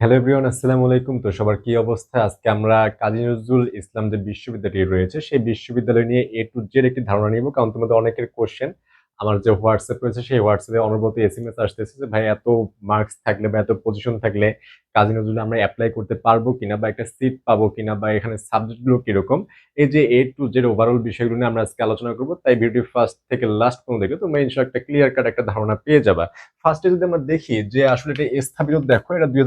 Hello everyone, আসসালামু আলাইকুম। তো সবার কি অবস্থা? আজকে আমরা কাজী নজরুল ইসলাম যে বিশ্ববিদ্যালয়টি রয়েছে, সেই বিশ্ববিদ্যালয় নিয়ে এ টু জের একটি ধারণা নিব, কারণ তোমাদের অনেকের কোশ্চেন আমার যে হোয়াটসঅ্যাপ রয়েছে, সেই হোয়াটসঅ্যাপে অনবরত এস এম এস আসতেছে যে, ভাই, এত মার্কস থাকলে বা এত পজিশন থাকলে কাজী নজরুল আমরা অ্যাপ্লাই করতে পারব কিনা বা একটা সিট পাবো কিনা বা এখানে সাবজেক্টগুলো কীরকম? এই যে এ টু জেড ওভারঅল বিষয়গুলো নিয়ে আমরা আজকে আলোচনা করব, তাই ভিডিও ফার্স্ট থেকে লাস্ট পর্যন্ত দেখবে তোমরা ইনশাল্লাহ একটা ক্লিয়ার কাট একটা ধারণা পেয়ে যাবা। ফার্স্টে যদি আমরা দেখি যে আসলে এটা স্থাপিত, দেখো, এটা দুই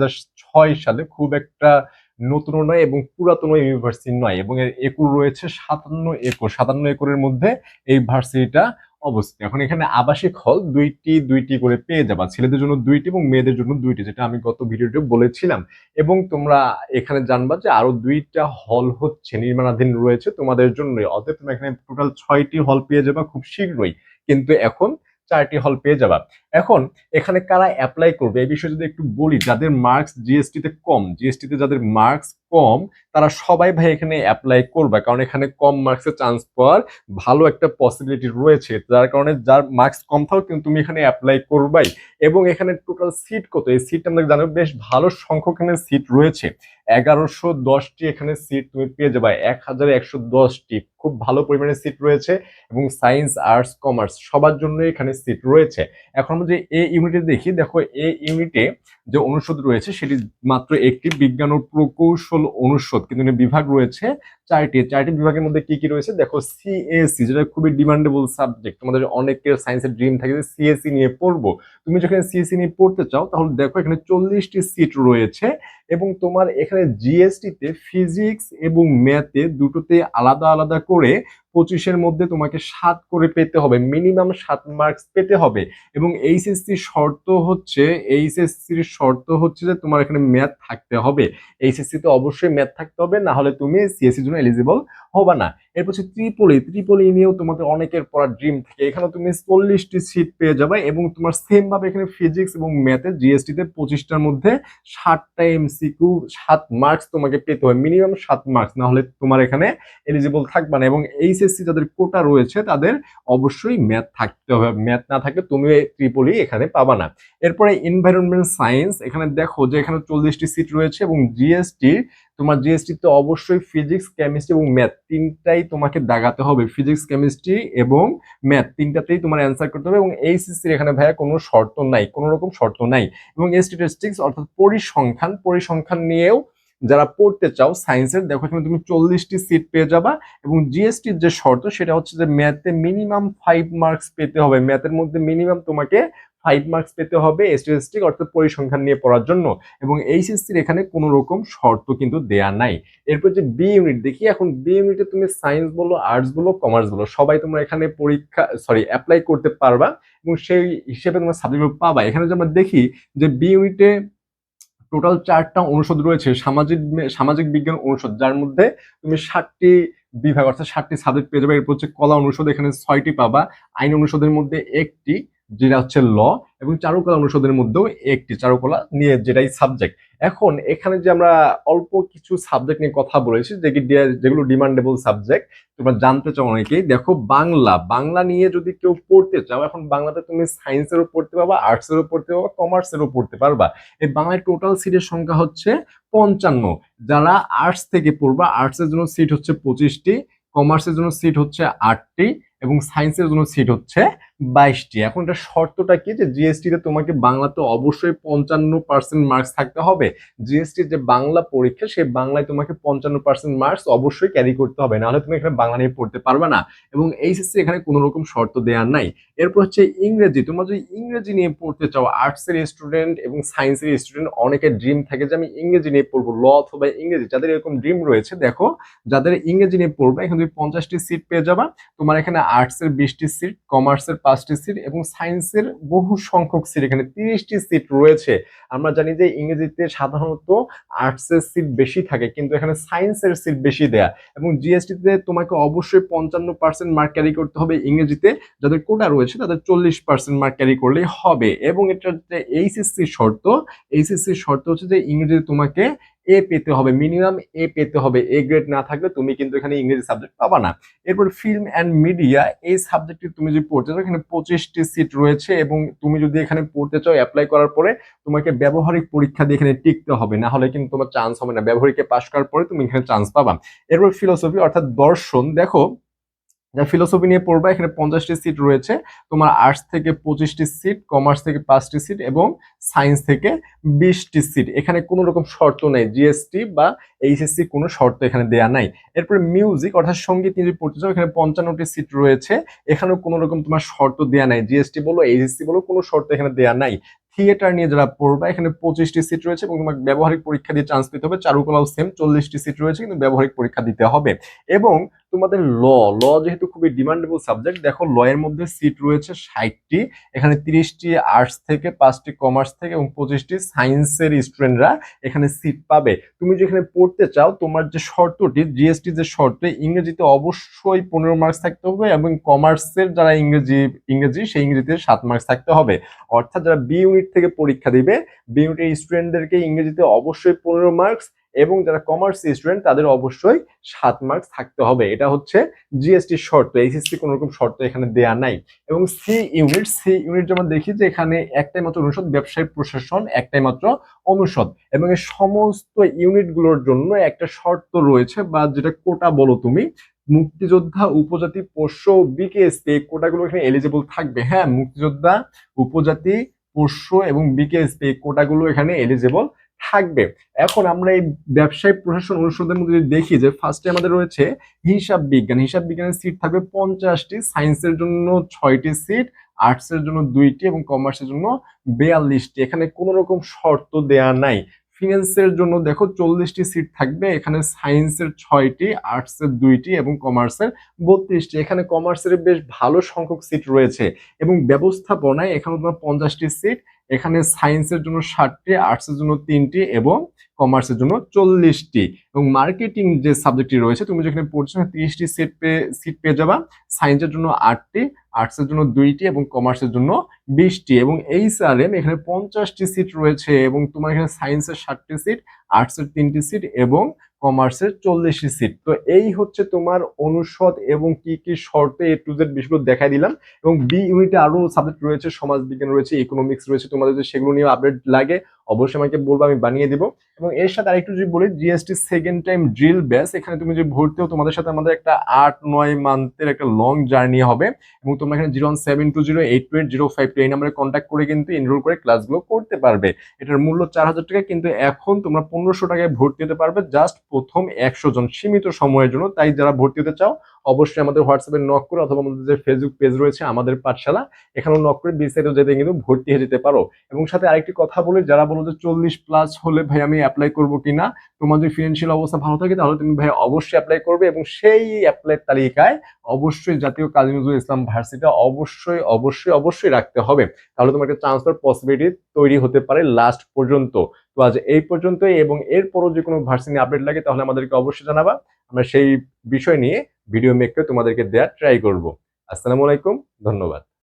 সালে খুব একটা নতুন নয় এবং পুরাতন ইউনিভার্সিটি নয় এবং এর একর রয়েছে সাতান্ন একর। সাতান্ন একরের মধ্যে এই ভার্সিটিটা অবস্থিত। এখন এখানে আবাসিক হল দুইটি দুইটি করে পেয়ে যাবা। ছেলেদের জন্য দুইটি এবং মেয়েদের জন্য দুইটি, যেটা আমি গত ভিডিওতে বলেছিলাম। এবং তোমরা এখানে জানবা যে আরও দুইটা হল হচ্ছে, নির্মাণাধীন রয়েছে তোমাদের জন্য। অতএব তুমি এখানে টোটাল ছয়টি হল পেয়ে যাবা খুব শীঘ্রই। কিন্তু এখন চারটি হল পেয়ে যাবা। এখন এখানে কারা অ্যাপ্লাই করবে? এই বিষয়ে যদি একটু বলি, যাদের মার্কস জিএসটি তে কম জিএসটি তে যাদের মার্কস কম, তারা সবাই ভাই এখানে অ্যাপ্লাই করবে। কারণ এখানে কম মার্কসের চান্স পাওয়ার ভালো একটা পসিবিলিটি রয়েছে। যার কারণে যার মার্কস কম থাকো কিন্তু তুমি এখানে অ্যাপ্লাই করবাই। এবং এখানে টোটাল সিট কত? এই সিট আমরা জানো, বেশ ভালো সংখ্যক এখানে সিট রয়েছে। এগারোশো দশটি এখানে সিট তুমি পেয়ে যাবে। এক হাজার একশো দশটি, খুব ভালো পরিমাণে সিট রয়েছে। এবং সায়েন্স আর্টস কমার্স সবার জন্য এখানে সিট রয়েছে। এখন আমরা যে এ ইউনিটে দেখি দেখো এ ইউনিটে যে অনুষদ রয়েছে, সেটি মাত্র একটি বিজ্ঞান ও প্রকৌশল অনুষদ কিন্তু বিভাগ রয়েছে চারটি চারটি বিভাগের মধ্যে কি কি রয়েছে? দেখো সিএসসি যেটা খুবই ডিমান্ডেবল সাবজেক্ট তোমাদের অনেকের সায়েন্সের ড্রিম থাকে যে সিএসসি নিয়ে পড়ব। তুমি যখন সিএসসি নিয়ে পড়তে চাও, তাহলে দেখো এখানে চল্লিশটি সিট রয়েছে এবং তোমার এখানে জিএসটিতে ফিজিক্স এবং ম্যাথে দুটোতে আলাদা আলাদা করে পঁচিশের মধ্যে তোমাকে সাত করে পেতে হবে। মিনিমাম সাত মার্কস পেতে হবে। এবং এইচএসসি শর্ত হচ্ছে এইচএসসির শর্ত হচ্ছে যে তোমার এখানে ম্যাথ থাকতে হবে। এইচএসসিতে অবশ্যই ম্যাথ থাকতে হবে, না হলে তুমি সিএসসির জন্য এলিজিবল হবে না। এরপর হচ্ছে ত্রিপলি। ত্রিপলি নিয়েও তোমাদের অনেকের পড়া ড্রিম থাকে। এখানে তুমি চল্লিশটি সিট পেয়ে যাবে এবং তোমার সেম ভাবে এখানে ফিজিক্স এবং ম্যাথে জিএসটি তে পঁচিশটার মধ্যে ষাটটা এমসিকিউ সাত মার্কস তোমাকে পেতে হবে। মিনিমাম সাত মার্কস না হলে তোমার এখানে এলিজিবল থাকবে না। এবং এইচএসসি যাদের কোটা রয়েছে, তাদের অবশ্যই ম্যাথ থাকতে হবে। ম্যাথ না থাকলে তুমি ত্রিপলি এখানে পাবা না। এরপরে এনভায়রনমেন্ট সায়েন্স এখানে দেখো যে এখানে চল্লিশটি সিট রয়েছে এবং জিএসটি তোমার জিএসটি তো অবশ্যই ফিজিক্স কেমিস্ট্রি এবং ম্যাথ তিনটাই তোমাকে দাগাতে হবে ফিজিক্স কেমিস্ট্রি এবং ম্যাথ তিনটাতেই তোমার অ্যান্সার করতে হবে এবং এইচএসসির এখানে ভাইয়া কোনো শর্ত নাই, কোনো রকম শর্ত নাই এবং স্ট্যাটিস্টিক্স অর্থাৎ পরিসংখ্যান পরিসংখ্যান নিয়েও যারা পড়তে চাও সায়েন্সের দেখো এখানে তুমি চল্লিশটি সিট পেয়ে যাবা এবং জিএসটির যে শর্ত সেটা হচ্ছে যে ম্যাথে মিনিমাম ফাইভ মার্কস পেতে হবে ম্যাথের মধ্যে মিনিমাম তোমাকে ফাইভ মার্কস পেতে হবে স্ট্যাটিস্টিক অর্থাৎ পরিসংখ্যান নিয়ে পড়ার জন্য। এবং এইচএসসির এখানে কোনো রকম শর্ত কিন্তু দেয়া নাই। এরপর যে বি ইউনিট দেখি এখন বি ইউনিটে তুমি সায়েন্স বলো আর্টস বলো কমার্স বলো, সবাই তোমরা এখানে পরীক্ষা সরি অ্যাপ্লাই করতে পারবা এবং সেই হিসেবে তোমার সাবজেক্টগুলো পাবা। এখানে যে আমরা দেখি যে বি ইউনিটে টোটাল চারটা অনুষদ রয়েছে, সামাজিক সামাজিক বিজ্ঞান অনুষদ, যার মধ্যে তুমি ষাটটি বিভাগ, অর্থাৎ ষাটটি সাবজেক্ট পেয়ে যাবে। এরপর হচ্ছে কলা অনুষদ, এখানে ছয়টি পাবা। আইন অনুষদের মধ্যে একটি যেটা হচ্ছে ল এবং চারুকলা অনুষদের মধ্যেও একটি চারুকলা নিয়ে যেটাই সাবজেক্ট এখন এখানে যে আমরা অল্প কিছু সাবজেক্ট নিয়ে কথা বলেছি যেগুলো ডিমান্ডেবল সাবজেক্ট তোমরা জানতে চাও অনেকেই। দেখো বাংলা। বাংলা নিয়ে যদি কেউ পড়তে চাও, এখন বাংলাতে তুমি সায়েন্সেরও পড়তে পারবা আর্টসেরও পড়তে পারবা কমার্সেরও পড়তে পারবা। এই বাংলায় টোটাল সিটের সংখ্যা হচ্ছে পঞ্চান্ন। যারা আর্টস থেকে পড়বা আর্টসের জন্য সিট হচ্ছে পঁচিশটি কমার্সের জন্য সিট হচ্ছে আটটি। এবং সায়েন্সের জন্য সিট হচ্ছে বাইশটি। এখন এটা শর্তটা কি যে জিএসটিতে তোমাকে বাংলাতে অবশ্যই পঞ্চান্ন পার্সেন্ট মার্কস থাকতে হবে? জিএসটির যে বাংলা পরীক্ষা, সেই বাংলায় তোমাকে পঞ্চান্ন পার্সেন্ট মার্কস অবশ্যই ক্যারি করতে হবে। নাহলে তুমি এখানে বাংলা নিয়ে পড়তে পারবে না। এবং এইচএসসি এখানে কোনো রকম শর্ত দেওয়ার নাই। এরপর হচ্ছে ইংরেজি। তোমরা যদি ইংরেজি নিয়ে পড়তে চাও আর্টসের স্টুডেন্ট এবং সায়েন্সের স্টুডেন্ট অনেকের ড্রিম থাকে যে আমি ইংরেজি নিয়ে পড়ব। ল অথবা ইংরেজি, যাদের এরকম ড্রিম রয়েছে, দেখো, যাদের ইংরেজি নিয়ে পড়বে, এখানে তুমি পঞ্চাশটি সিট পেয়ে যাবা। তোমার এখানে আর্টসের বিশটি সিট কমার্সের পাঁচটি সিট এবং সায়েন্সের বহু সংখ্যক সিট এখানে তিরিশটি সিট রয়েছে। আমরা জানি যে ইংরেজিতে সাধারণত আর্টসের সিট বেশি থাকে, কিন্তু এখানে সায়েন্সের সিট বেশি দেয়া। এবং জিএসটিতে তোমাকে অবশ্যই পঞ্চান্ন পার্সেন্ট মার্ক ক্যারি করতে হবে ইংরেজিতে। যাদের কোটা রয়েছে, তাদের চল্লিশ পার্সেন্ট মার্ক ক্যারি করলেই হবে। এবং এটা যে এইচএসসি শর্ত এইচএসসি শর্ত হচ্ছে যে ইংরেজিতে তোমাকে এ পেতে হবে মিনিমাম এ পেতে হবে এ গ্রেড না থাকলে তুমি কিন্তু এখানে ইংরেজি সাবজেক্ট পাবা না। এরপর ফিল্ম অ্যান্ড মিডিয়া এই সাবজেক্টটি তুমি যদি পড়তে চাও, এখানে পঁচিশটি সিট রয়েছে এবং তুমি যদি এখানে পড়তে চাও অ্যাপ্লাই করার পরে তোমাকে ব্যবহারিক পরীক্ষা দিয়ে এখানে টিকতে হবে। না হলে কিন্তু তোমার চান্স হবে না। ব্যবহারিকে পাশ করার পরে তুমি এখানে চান্স পাবা। এরপর ফিলোসফি অর্থাৎ দর্শন। দেখো যা ফিলোসফি নিয়ে পড়বা, এখানে পঞ্চাশটি সিট রয়েছে। তোমার আর্টস থেকে পঁচিশটি সিট কমার্স থেকে পাঁচটি সিট এবং সায়েন্স থেকে বিশটি সিট এখানে কোনো রকম শর্ত নেই জিএসটি বা এইচএসসি কোনো শর্ত এখানে দেয়া নাই। এরপরে মিউজিক অর্থাৎ সংগীত নিয়ে পড়তে চাও, এখানে পঞ্চান্নটি সিট রয়েছে। এখানেও কোনো রকম তোমার শর্ত দেয়া নাই। জিএসটি বলো এইচএসসি বলো, কোনো শর্ত এখানে দেয়া নাই। থিয়েটার নিয়ে যারা পড়বা, এখানে পঁচিশটি সিট রয়েছে এবং তোমাকে ব্যবহারিক পরীক্ষা দিয়ে চান্স পেতে হবে। চারুকলাও সেম চল্লিশটি সিট রয়েছে, কিন্তু ব্যবহারিক পরীক্ষা দিতে হবে। এবং তোমাদের ল ল যেহেতু খুবই ডিমান্ডেবল সাবজেক্ট দেখো ল এর মধ্যে সিট রয়েছে ষাটটি, এখানে তিরিশটি আর্টস থেকে, পাঁচটি কমার্স থেকে এবং পঁচিশটি সায়েন্সের স্টুডেন্টরা এখানে সিট পাবে। তুমি যেখানে পড়তে চাও, তোমার যে শর্তটি জিএসটি যে শর্ত, ইংরেজিতে অবশ্যই পনেরো মার্কস থাকতে হবে এবং কমার্সের যারা ইংরেজি ইংরেজি সেই ইংরেজিতে সাত মার্কস থাকতে হবে। অর্থাৎ যারা বি ইউনিট থেকে পরীক্ষা দিবে বি ইউনিটের স্টুডেন্টদেরকে ইংরেজিতে অবশ্যই পনেরো মার্কস এবং যারা কমার্স স্টুডেন্ট তাদের অবশ্যই সাত মার্কস থাকতে হবে। এটা হচ্ছে জিএসটি শর্ত এইচএসসি কোনো রকম শর্ত এখানে দেয়া নাই। এবং সি ইউনিট সি ইউনিট যেমন দেখি যে এখানে একটাই মাত্র অনুষদ ব্যবসায়িক প্রশাসন একটাই মাত্র অনুষদ। এবং এই সমস্ত ইউনিটগুলোর জন্য একটা শর্ত রয়েছে বা যেটা কোটা বলো তুমি, মুক্তিযোদ্ধা, উপজাতি, পোষ্য বিকেএসপি এই কোটাগুলো এখানে এলিজিবল থাকবে। হ্যাঁ মুক্তিযোদ্ধা, উপজাতি, পোষ্য এবং বিকেএসপি এই কোটাগুলো এখানে এলিজিবল থাকবে। এখন আমরা এই ব্যবসায়িক প্রশাসন অনুষদের মধ্যে যদি দেখি যে ফার্স্টে আমাদের রয়েছে হিসাব বিজ্ঞান। হিসাব বিজ্ঞানের সিট থাকবে পঞ্চাশটি। সায়েন্সের জন্য ছয়টি সিট আর্টসের জন্য দুইটি এবং কমার্সের জন্য বেয়াল্লিশটি। এখানে কোনো রকম শর্ত দেয়া নাই। ফিনান্সের জন্য দেখো চল্লিশটি সিট থাকবে। এখানে সায়েন্সের ছয়টি আর্টসের দুইটি এবং কমার্সের বত্রিশটি। এখানে কমার্সের বেশ ভালো সংখ্যক সিট রয়েছে এবং ব্যবস্থাপনায় এখানে তোমার পঞ্চাশটি সিট এখানে সায়েন্সের জন্য ষাটটি আর্টসের জন্য তিনটি এবং কমার্সের জন্য চল্লিশটি। এবং মার্কেটিং যে সাবজেক্টটি রয়েছে, তুমি যেখানে পড়ছো তিরিশটি সিট পেয়ে সিট পেয়ে যাবা। সায়েন্সের জন্য আটটি আর্টসের জন্য দুইটি এবং কমার্সের জন্য বিশটি। এবং এই এইচআরএম এখানে পঞ্চাশটি সিট রয়েছে এবং তোমার এখানে সায়েন্সের ষাটটি সিট আর্টসের তিনটি সিট এবং কমার্সের চল্লিশ সিট তো এই হচ্ছে তোমার অনুষদ এবং কি কি শর্তে এ টু জেড বিষয়গুলো দেখাই দিলাম এবং বি ইউনিটে আরও সাবজেক্ট রয়েছে, সমাজবিজ্ঞান রয়েছে ইকোনমিক্স রয়েছে, তোমাদের যদি সেগুলো নিয়ে আপডেট লাগে অবশ্যই আমাকে বলব, আমি বানিয়ে দিব। এবং এর সাথে আরেকটু যদি বলি জিএসটি সেকেন্ড টাইম ড্রিল ব্যাস এখানে তুমি যদি ভর্তি হও, তোমাদের সাথে আমাদের একটা আট, নয় মান্থের একটা লং জার্নি হবে। এবং তোমরা এখানে zero one seven two zero eight two eight zero five two এই নাম্বারে কন্ট্যাক্ট করে কিন্তু এনরোল করে ক্লাসগুলো করতে পারবে। এটার মূল্য চার হাজার টাকা, কিন্তু এখন তোমরা পনেরোশো টাকায় ভর্তি হতে পারবে জাস্ট প্রথম একশো জন সীমিত সময়ের জন্য। তাই যারা ভর্তি হতে চাও অবশ্যই আমাদের হোয়াটসঅ্যাপে নক করে অথবা আমাদের যে ফেসবুক পেজ রয়েছে, আমাদের পাঠশালা, এখানেও নক করে বিস্তারিত যেতে কিন্তু ভর্তি হয়ে যেতে পারো। এবং সাথে আরেকটি কথা বলে, যারা বলো যে চল্লিশ প্লাস হলে ভাই আমি অ্যাপ্লাই করব কিনা তোমার যদি ফিনান্সিয়াল অবস্থা ভালো থাকে তাহলে তুমি ভাই অবশ্যই অ্যাপ্লাই করবে এবং সেই অ্যাপ্লাই তালিকায় অবশ্যই জাতীয় কাজী নজরুল ইসলাম ভার্সিটি অবশ্যই অবশ্যই অবশ্যই রাখতে হবে। তাহলে তোমার একটা ট্রান্সফার পসিবিলিটি তৈরি হতে পারে লাস্ট পর্যন্ত। তো আজ এই পর্যন্তই এবং এরপরও যে কোনো ভার্সিটি আপডেট লাগে তাহলে আমাদেরকে অবশ্যই জানাবা। আমরা সেই বিষয় নিয়ে ভিডিও মেক করে তোমাদেরকে দেওয়ার ট্রাই করব। আসসালামু আলাইকুম ধন্যবাদ।